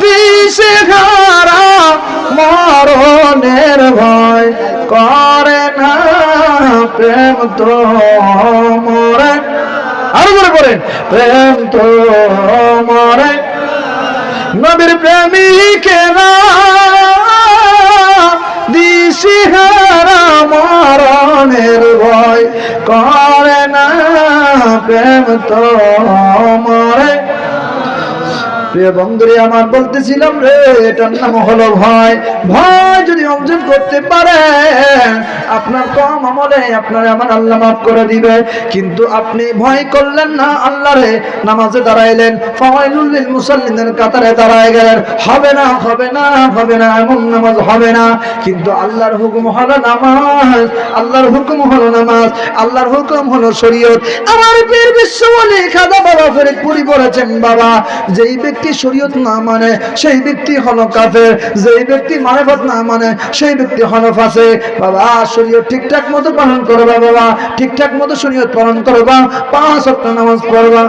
দিশে হারা মরণের ভয় করে না প্রেম তো মরে। আরও করে করেন প্রেম তো মরে। নবীর প্রেমিকেরা দিশিহারা মরণের ভয় করে না প্রেম তো মরে। প্রিয় বন্ধুরে, আমার বলতেছিলাম রে, এটার নাম হলো ভয়। ভয় যদি অর্জন করতে পারেন আপনার কম আমলে আপনার আমার আল্লাহ মাফ করে দিবে। কিন্তু আপনি ভয় করলেন না আল্লাহরে নামাজে দাঁড়াইলেন ফাওয়াইলুল লিল মুসাল্লিনের কাতারে দাঁড়ায় গেলেন। হবে না হবে না হবে না, এমন নামাজ হবে না। কিন্তু আল্লাহর হুকুম হলো নামাজ, আল্লাহর হুকুম হলো নামাজ, আল্লাহর হুকুম হলো শরীয়ত। আমার পীর বিশ্ববলি খাদা বাবা ফরিদপুরি বলেছেন, বাবা, যেই ব্যক্তি শরীয়ত না মানে সেই ব্যক্তি হলো কাফের। যেই ব্যক্তি মারেফত না মানে সেই ব্যক্তি হলো ফাসে বাবা, শরীয়ত ঠিকঠাক মতো পালন করবা বাবা, ঠিকঠাক মতো শরীয়ত পালন করবা, পাঁচ ওয়াক্ত নামাজ পড়বা।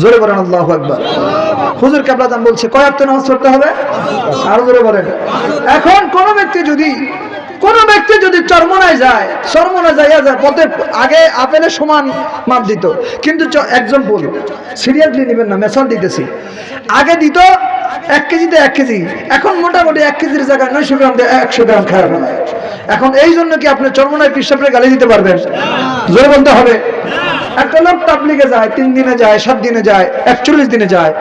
জোরে বলেন, আল্লাহু আকবার। হুজুর কাবলাদান বলছে, কয় ওয়াক্ত নামাজ পড়তে হবে? আরও জোরে বলেন। এখন কোন ব্যক্তি যদি কোন ব্যক্তি যদি চরমনায় যায়, চরমনায় যাইয়া যায়, পথে আগে আপেলের সমান মাপ দিত। কিন্তু একজন বল সিরিয়াসলি নেবেন না মেশাল দিতেছি। আগে দিত এক কেজিতে এক কেজি, এখন মোটামুটি এক কেজির জায়গায় নয়শো গ্রাম একশো গ্রাম ফেলায় এখন এই জন্য কি আপনি চরমনায় পিসাপরে গালি দিতে পারবেন? জোরে বলতে হবে। একটা লোক তাবলিগে যায়, তিন দিনে যায়, সাত দিনে যায়, একচল্লিশ দিনে যায়।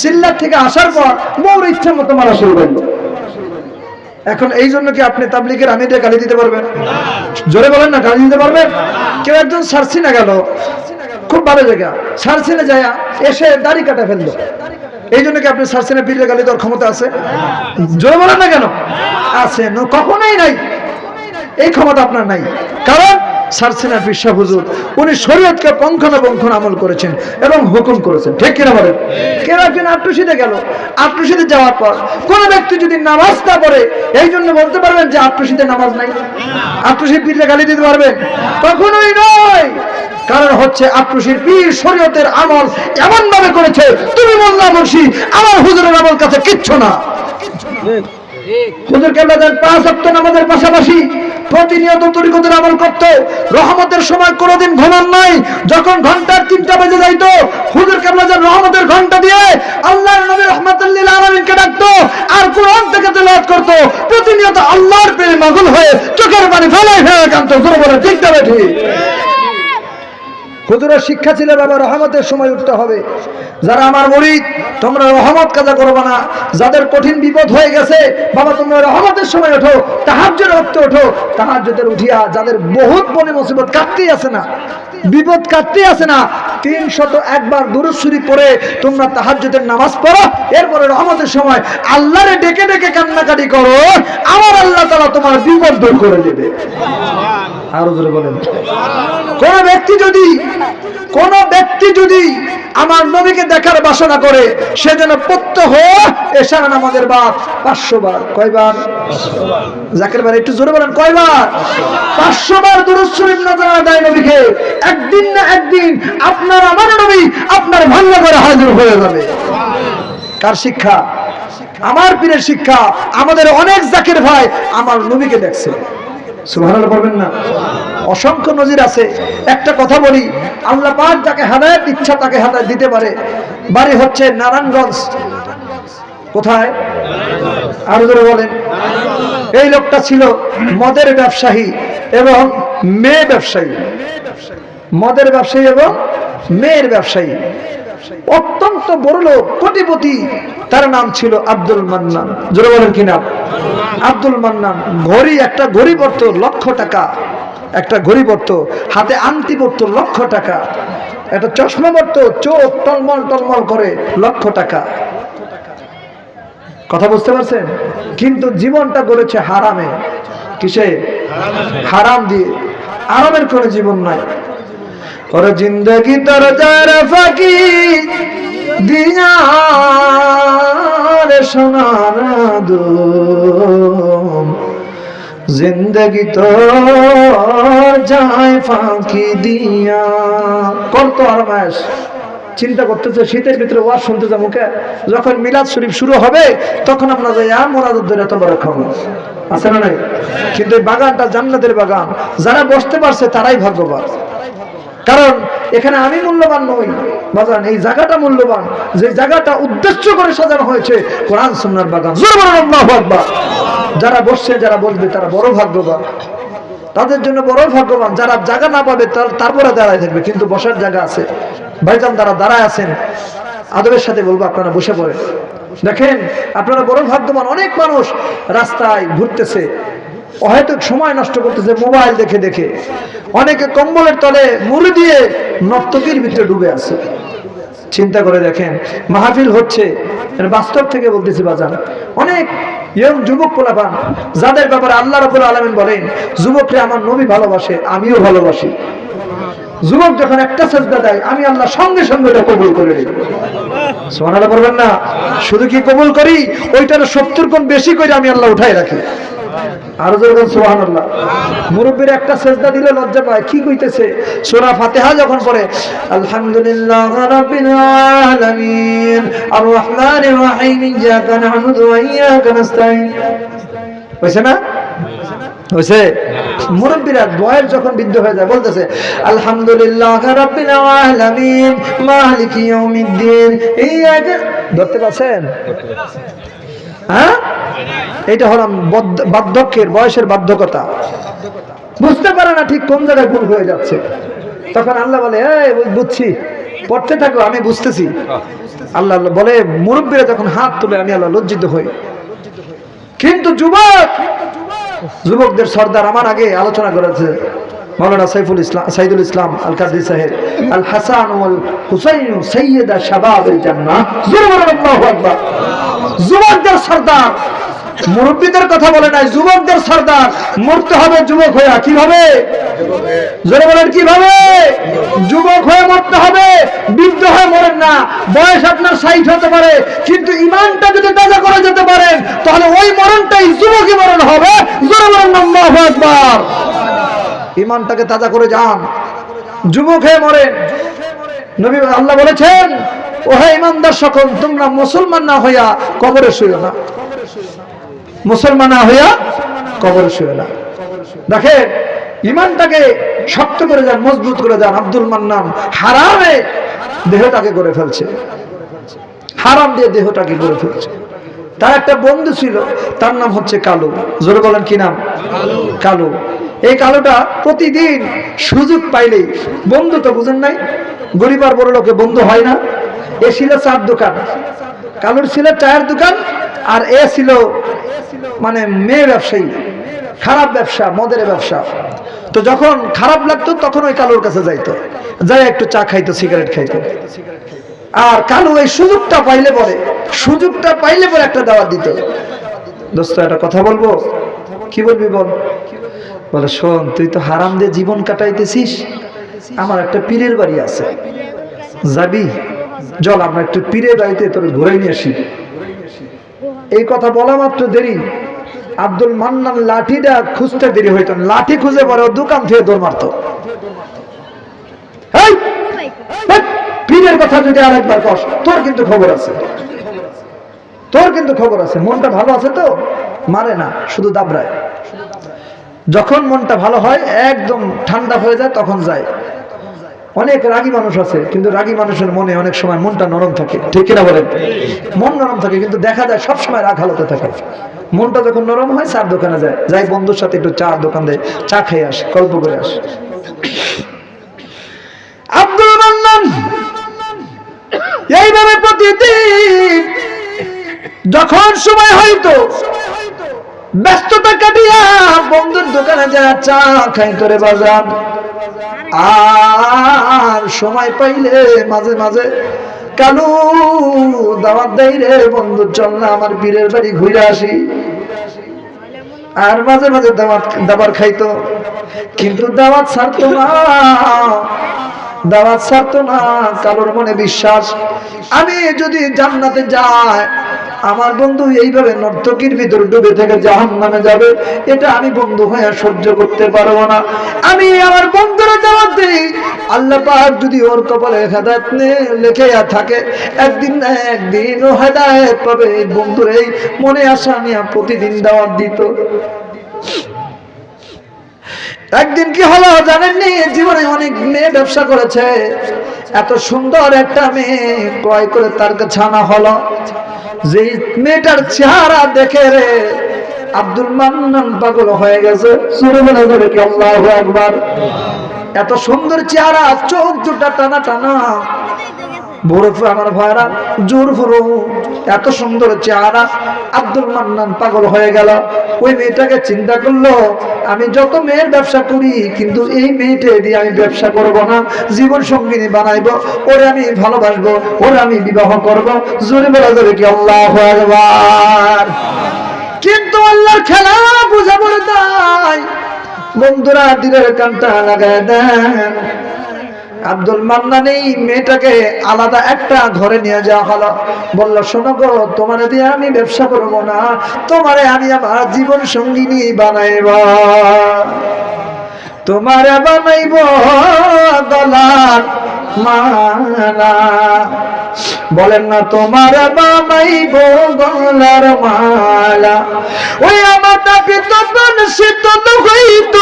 সিল্লার থেকে আসার পর বউর ইচ্ছা মতো মারা শুরু করল। এখন এই জন্য কি আপনি তাবলিগের আমিরে গালি দিতে পারবেন? জোরে বলেন না, গালি দিতে পারবেন? কেউ একজন সারসিনা গেল, খুব ভালো জায়গা। সার্সিনে যায়, এসে দাড়ি কাটা ফেলল। এই জন্য কি আপনি সারসিনে পীরের গালি দেওয়ার ক্ষমতা আছে? জোরে বলেন না কেন? আছে কখনোই নাই। এই ক্ষমতা আপনার নাই। কারণ সারসিনা বিশ্বা হুজুর উনি শরীয়তকে পঙ্খানুপঙ্খন আমল করেছেন এবং হুকুম করেছেন। ঠিক কিনা বলেন? কেউ একজন আট্টুসিতে গেল? আট্টুসিতে যাওয়ার পর কোন ব্যক্তি যদি নামাজ না পড়ে এই জন্য বলতে পারবেন যে আট্টুসিতে নামাজ নাই। আট্টুসি পীরলে গালি দিতে পারবেন? কখনোই নয়। কারণ হচ্ছে আট্টুসির পীর শরীয়তের আমল এমন ভাবে করেছে তুমি মোল্লা মুন্সি আমার হুজুরের আমল কাছে কিচ্ছু না। হুজুর কেবলাদের পাঁচ সপ্তাহ নামাজের পাশাপাশি প্রতিনিয়ত তরিকতের আমল করত। রহমতের সময় কোনোদিন ঘুমান নাই। যখন ঘণ্টার তিনটা বেজে যাইতো, হুজুর কেবলাদের রহমতের ঘণ্টা দিয়ে আল্লাহর নবী রহমাতুল্লিল আলমিনকে ডাকতো আর কোরআন থেকে তেলাওয়াত করত। প্রতিনিয়ত আল্লাহর প্রেমে মগুল হয়ে চোখের পানি ফেলে ফেলে কান্ত দুর্বলের বলে ঠিক তবে হুজুরের শিক্ষা ছিল বাবা, রহমতের সময় উঠতে হবে। যারা আমার মরিদ, তোমরা রহমত কাজা করবে না। যাদের কঠিন বিপদ হয়ে গেছে, বাবা, তোমরা রহমতের সময় ওঠো তাহাজ্জুদ রক্ত ওঠো। তাহাজ্জুদের উঠিয়া যাদের বহুত বনে মুসিবত কাটতেই আছে না, বিপদ কাটতেই আছে না তিন শত একবার দুরুসুরি করে তোমরা তাহাজ্জুদের নামাজ পড়ো। এরপরে রহমতের সময় আল্লাহরে ডেকে ডেকে কান্নাকাটি করো, আমার আল্লাহ তাআলা তোমার বিপদ দূর করে দেবে। আরও জোরে বলেন। কোন ব্যক্তি যদি, কোন ব্যক্তি যদি আমার নবীকে দেখার বাসনা করে, সে যেন প্রত্যহ এশা নামাজের বার পাঁচশো বার কয়বার? জাকের বার একটু জোরে বলেন, কয়বার? পাঁচশো বার দুরুদ শরীফ নজর দেয় নবীকে, একদিন না একদিন আপনার আমার নবী আপনার ভাঙ্গা করে হাজির হয়ে যাবে। কার শিক্ষা? আমার পীরের শিক্ষা, আমাদের অনেক জাকের ভাই আমার নবীকে দেখছে। বলবেন না? অসংখ্য নজির আছে। একটা কথা বলি, আল্লাহ পাক যাকে হেদায়েত, ইচ্ছা তাকে হেদায়েত দিতে পারে। বাড়ি হচ্ছে নারায়ণগঞ্জ। কোথায়? আরও জোরে বলেন। এই লোকটা ছিল মদের ব্যবসায়ী এবং মেয়ে ব্যবসায়ী। মদের ব্যবসায়ী এবং মেয়ের ব্যবসায়ী। অত্যন্ত বড় লোক কোটিপতি। তার নাম ছিল আব্দুল মান্নান। জোরে বলেন কি নাম? আব্দুল মান্নান, ঘড়ি, একটা ঘড়ি পড়তো লক্ষ টাকা। একটা ঘড়ি পড়তো হাতে আংটি পড়তো লক্ষ টাকা। একটা চশমা পড়তো চোখ টলমল টলমল করে, লক্ষ টাকা। কথা বুঝতে পারছেন? কিন্তু জীবনটা গড়েছে হারামে। কিসে? হারাম দিয়ে। আরামের কোনো জীবন নাই। ওর জিন্দগি তোর যারা ফাঁকি দিয়া রে সোনার দুম জিন্দগি তো যায় ফাঁকি দিয়া। করতো আরমাস চিন্তা করতেছে, শীতের ভিতরে ওয়াজ শুনতেছে মুখে। যখন মিলাদ শরীফ শুরু হবে, তখন আপনার যাই আর মোনাজাত ধরে এত বড় খাব আছে না নাই? কিন্তু এই বাগানটা জান্নাতের বাগান। যারা বসতে পারছে, তারাই ভাগ্যবান। কারণ এখানে আমি মূল্যবান নই। বাজান, এই জায়গাটা মূল্যবান। যে জায়গাটা উদ্দেশ্য করে সাজানো হয়েছে, কোরআন সুন্নার বাগান। জোরে আকবার। যারা বসছে, যারা বসবে, তারা বড় ভাগ্যবান। তাদের জন্য বড় ভাগ্যবান। যারা জায়গা না পাবে তারপরে দাঁড়ায় থাকবে, কিন্তু বসার জায়গা আছে। ভাইজান তারা দাঁড়ায় আছেন। আদবের সাথে বলব, আপনারা বসে পড়ে দেখেন, আপনারা বড় ভাগ্যবান। অনেক মানুষ রাস্তায় ঘুরতেছে। হয়তো সময় নষ্ট করতেছে, মোবাইল দেখে দেখে। অনেকে কম্বলের তলে মুড়ি দিয়ে নর্তকীর ভিতরে ডুবে আছে। চিন্তা করে দেখেন, মাহফিল হচ্ছে। বাস্তব থেকে বলতেছি বাজার অনেক ইয়ং যুবক পোলাপান, যাদের ব্যাপারে আল্লাহ রাবুল আলমিন বলেন, যুবকরা আমার নবী ভালোবাসে, আমিও ভালোবাসি। যুবক যখন একটা সেজদা দেয়, আমি আল্লাহ সঙ্গে সঙ্গে ওটা কবুল করে নিই। সোনালা করবেন না। শুধু কি কবুল করি? ওইটার সত্তর গুণ বেশি করে আমি আল্লাহ উঠাই রাখি। মুরব্বীর একটা দিলে লজ্জা পায়। কি কইতেছে? সূরা ফাতিহা যখন আলহামদুলিল্লাহ না? মুরব্বীরা বয়ের যখন বৃদ্ধ হয়ে যায়, বলতেছে, আলহামদুলিল্লাহ ধরতে পারছেন? হ্যাঁ? এটা হলাম বার্ধক্যের, বয়সের বাধ্যকতা বুঝতে পারে না ঠিক কোন জায়গায় ভুল হয়ে যাচ্ছে। তখন আল্লাহ বলে, এই বুঝছি। পড়তে থাকো, আমি বুঝতেছি। আল্লাহ বলে, মুরব্বীরা যখন হাত তুলে, আমি আল্লাহ লজ্জিত হই। কিন্তু যুবক, যুবকদের সর্দার আমার আগে আলোচনা করেছে। মৌলানা সাইফুল ইসলাম সাইদুল ইসলাম আল কাদি সাহেব আল হাসান ওয়াল হুসাইন সৈয়দা শাবাব আল জান্নাহ যুবকদের সর্দার। মুরব্বীদের কথা বলে নাই, যুবকদের সর্দার। মরতে হবে, যুবক হয়ে, কীভাবে? জোরে বলেন, কীভাবে? যুবক হয়ে মরতে হবে, বৃদ্ধ হয়ে মরেন না। বয়স আপনার সাইট হতে পারে, কিন্তু ইমানটা যদি তাজা করে যেতে পারেন তাহলে ওই মরণটাই যুবকই মরণ হবে। জোরে বলেন, আল্লাহু আকবার। ইমানটাকে তাজা করে যান। যুবক হয়ে মরেন নবী আল্লাহ বলেছেন, ওহে ইমানদার সকল, তোমরা মুসলমান না হইয়া কবরে শুয়ে না। মুসলমান না হইয়া কবরে শুয়ে না। দেখেন ইমানটাকে শক্ত করে যান, মজবুত করে যান। আব্দুল মান্নান হারামে দেহটাকে করে ফেলছে। হারাম দিয়ে দেহটাকে করে ফেলছে। তার একটা বন্ধু ছিল, তার নাম হচ্ছে কালু। জোরে বলেন কি নাম? কালু। এই কালোটা প্রতিদিন সুযোগ পাইলেই বন্ধু তো বুঝেন নাই, গরিব আর বড় লোকে বন্ধু হয় না। এ ছিল চার দোকান, কালোর ছিল চায়ের দোকান আর এ ছিল মানে মেয়ে ব্যবসায়ী, খারাপ ব্যবসা, মদের ব্যবসা। তো যখন খারাপ লাগতো তখন ওই কালোর কাছে যাইতো যাই একটু চা খাইতো, সিগারেট খাইতো। আর কালো এই সুযোগটা পাইলে পরে, সুযোগটা পাইলে পরে একটা দাওয়াত দিত। দোস্ত, একটা কথা বলব? কি বলবি বল? বলে, শোন, তুই তো হারাম দিয়ে জীবন কাটাইতেছিস। আমার একটা পীরের বাড়ি আছে। যাবি? চল, আমরা একটু পীরের বাড়িতে তোর ঘুরে নিয়ে আসি। এই কথা বলা মাত্র দেরি। আব্দুল মান্নান লাঠিটা খুঁজতে দেরি হইতো। লাঠি খুঁজে পরে ও দোকান থেকে দৌড় মারতো! পীরের কথা যদি আরেকবার কস, তোর কিন্তু খবর আছে। তোর কিন্তু খবর আছে। মনটা ভালো আছে তো? মারে না, শুধু দাবড়ায়। যখন মনটা ভালো হয়, একদম ঠান্ডা হয়ে যায়, তখন যায়। অনেক রাগী মানুষ আছে, কিন্তু রাগী মানুষের মনে অনেক সময় মনটা নরম থাকে। ঠিক কিনা বলেন? মন নরম থাকে, কিন্তু দেখা যায় সব সময় রাগ হালতে থাকে। মনটা যখন নরম হয়, চার দোকানে যায়। যাই বন্ধুর সাথে একটু চা দোকান দেয়, চা খেয়ে আসে, গল্প করে আসে। আব্দুল মান্নান এইভাবে প্রতিদিন যখন সময় হইতো ব্যস্ততা কাটিয়া বন্ধুর দোকানে যা চা খাই করে বাজার। আর সময় পাইলে মাঝে মাঝে কালু দাওয়াত দেই রে বন্ধু, চল না আমার পীরের বাড়ি ঘুরে আসি। আর মাঝে মাঝে দাওয়াত, দাবার খাইতো কিন্তু দাওয়াত ছাড়তো না, দাওয়াত ছাড়তো না, কারোর মনে বিশ্বাস। আমি যদি জান্নাতে যাই আমার বন্ধু এইভাবে নর্তকীর ভিতর ডুবে থেকে জাহান নামে যাবে, এটা আমি বন্ধু হয়ে সহ্য করতে পারব না। আমি আমার বন্ধুরা দাওয়াত মধ্যেই আল্লাহ পাক যদি ওর কপালে হেদায়ত লেখে থাকে, একদিন না একদিন ও হেদায়ত পাবে। বন্ধুর এই মনে আসা নিয়ে প্রতিদিন দাওয়াত দিত। একদিন কি হলো জানেননি? জীবনে অনেক মেয়ে ব্যবসা করেছে। এত সুন্দর একটা মেয়ে ক্রয় করে তার কাছে আনা হলো। যে মেয়েটার চেহারা দেখে রে, আব্দুল মান্নান পাগল হয়ে গেছে। আকবার? এত সুন্দর চেহারা, চোখ দুটা টানা টানা। বরফ আমার ভাইরা, জোর ফুরু এত সুন্দর চেহারা। আব্দুল মান্নান পাগল হয়ে গেল। ওই মেয়েটাকে চিন্তা করল, আমি যত মেয়ের ব্যবসা করি, কিন্তু এই মেয়েটা দিয়ে আমি ব্যবসা করব না, জীবন সঙ্গিনী বানাইবো, ওরে আমি ভালোবাসবো, ওরে আমি বিবাহ করব। জোরে বলা যাবে কি আল্লাহ কিন্তু আল্লাহর খেলা বুঝা বলে তাই। বন্ধুরা দিনের কানটা লাগায় দেন। আব্দুল মান্নান মেয়েটাকে আলাদা একটা ঘরে নিয়ে যাওয়া হলো। বলল, শোনো গো, তোমার দিয়ে আমি ব্যবসা করব না, তোমারে আমি আমার জীবন সঙ্গিনী বানাইব। তোমারে বানাইব গলার মালা। বলেন না, তোমার বানাইব গলার মালা। ওই আমার তাকে তো প্রাণ শীতল হইত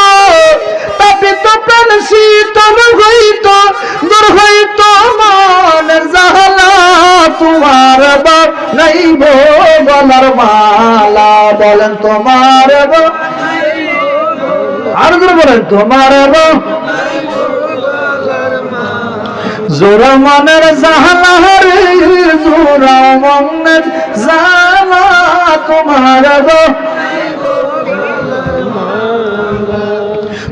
তোমার বানাইব গলার মালা, বলেন তোমার বা- আর করে বলেন, তোমার বা- জোরা মনের জাহালা রে, জোরা মনের জালা, তোমার গো।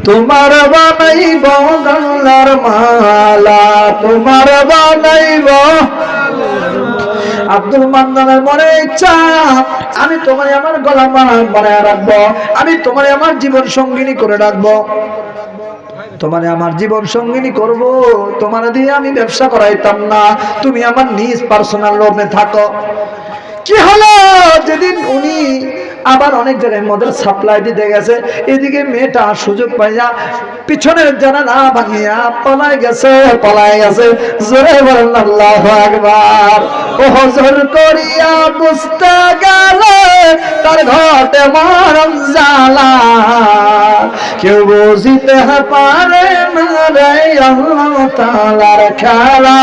তোমার বানাইব গলার মালা, তোমার বানাইব আব্দুল মান্দানের মনে ইচ্ছা, আমি তোমার আমার গলা বানায় রাখব, আমি তোমার আমার জীবন সঙ্গিনী করে রাখব। তোমারে আমার জীবন সঙ্গিনী করব, তোমার দিয়ে আমি ব্যবসা করাইতাম না, তুমি আমার নিজ পার্সোনাল লোনে থাকো। কি হলো? যেদিন উনি আবার অনেক জায়গায় মদের সাপ্লাই দিতে গেছে। এদিকে মেয়েটা সুযোগ পাইয়া পিছনের জানালা ভাঙিয়া পলাই গেছে পলাই গেছে। জোরে বলেন আল্লাহ ও জোর করিয়া বুঝতে গেল, তার ঘটে মরম জ্বালা। কেউ বুঝিতে পারে না আল্লাহ তালার খেলা।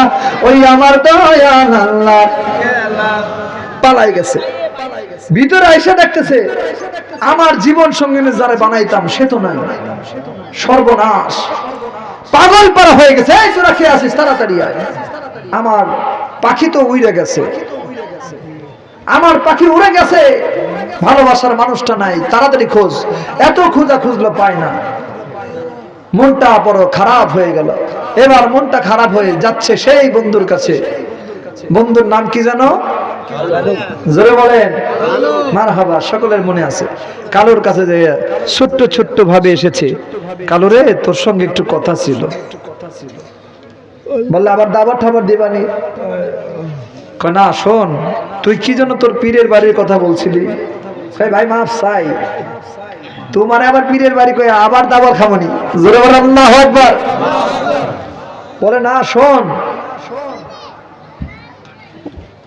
ওই আমার দয়াল আল্লাহ। পালাই গেছে। ভিতরে আইসা দেখতেছে, আমার জীবন সঙ্গিনী যারা বানাইতাম সে তো নাই। সর্বনাশ। পাগল পারা হয়ে গেছে। এই তোরা খেয়ে আসিস তাড়াতাড়ি আয়। আমার পাখি তো উড়ে গেছে। আমার পাখি উড়ে গেছে। ভালোবাসার মানুষটা নাই। তাড়াতাড়ি খোঁজ। এত খোঁজা খুঁজলো পায় না। মনটা বড় খারাপ হয়ে গেল। এবার মনটা খারাপ হয়ে যাচ্ছে সেই বন্ধুর কাছে। বন্ধুর নাম কি জানো জোরে বলেন। মার হাবা সকলের মনে আছে। কালোর কাছে যে ছোট্ট ছোট্ট ভাবে এসেছে। তোর সঙ্গে একটু কথা ছিল। বললে আবার দাবার ঠাবার দিবানি? না শোন তুই কি জন্য তোর পীরের বাড়ির কথা বলছিলি? ভাই মাফ চাই। তোমার আবার পীরের বাড়ি কয়ে আবার দাবার খাবনি জোরে বলে আল্লাহু আকবার। বলে না শোন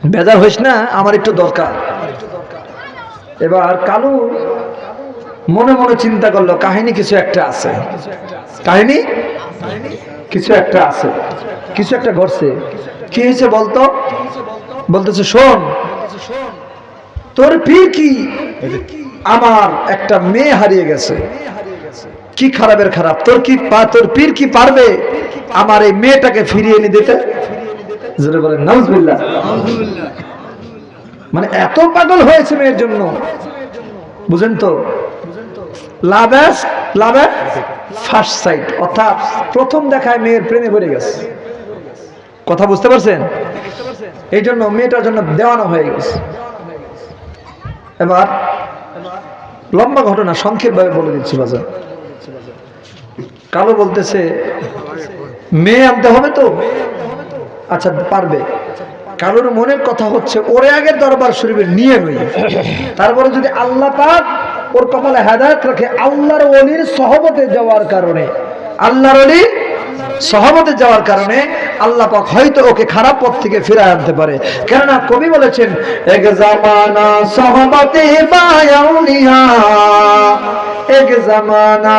বেজার হইস না, আমার একটু দরকার। এবার কালু মনে মনে চিন্তা করল, কাহিনী কিছু একটা আছে। কাহিনী? কিছু একটা আছে। কিছু একটা ঘটছে। কি হয়েছে বলতো? বলতেছে, শোন, তোর পীর কি? আমার একটা মেয়ে হারিয়ে গেছে। কি খারাপের খারাপ? তোর কি তোর পীর কি পারবে আমার এই মেয়েটাকে ফিরিয়ে এনে দিতে? বলেন, নাউজুবিল্লাহ। মানে এত পাগল হয়েছে মেয়ের জন্য। বুঝেন তো? লাভ লাভ ফার্স্ট সাইট অর্থাৎ প্রথম দেখায় মেয়ের প্রেমে পড়ে গেছে। কথা বুঝতে পারছেন? এই জন্য মেয়েটার জন্য দেওয়ানো হয়ে গেছে। এবার লম্বা ঘটনা সংক্ষেপ ভাবে বলে দিচ্ছি বাজার কালো বলতেছে, মেয়ে আনতে হবে তো? আচ্ছা পারবে। কারোর মনের কথা হচ্ছে, ওরে আগে দরবার শরীফের নিয়ে নই তারপরে যদি আল্লাহ পাক ওর কপালে হেদায়ত রাখে, আল্লাহর অলির সহবতে যাওয়ার কারণে, আল্লাহর অলি সহমতে যাওয়ার কারণে আল্লাহ পাক হয়তো ওকে খারাপ পথ থেকে ফিরে আনতে পারে। কেননা কবি বলেছেন, এক জামানা সহমতে এক জামানা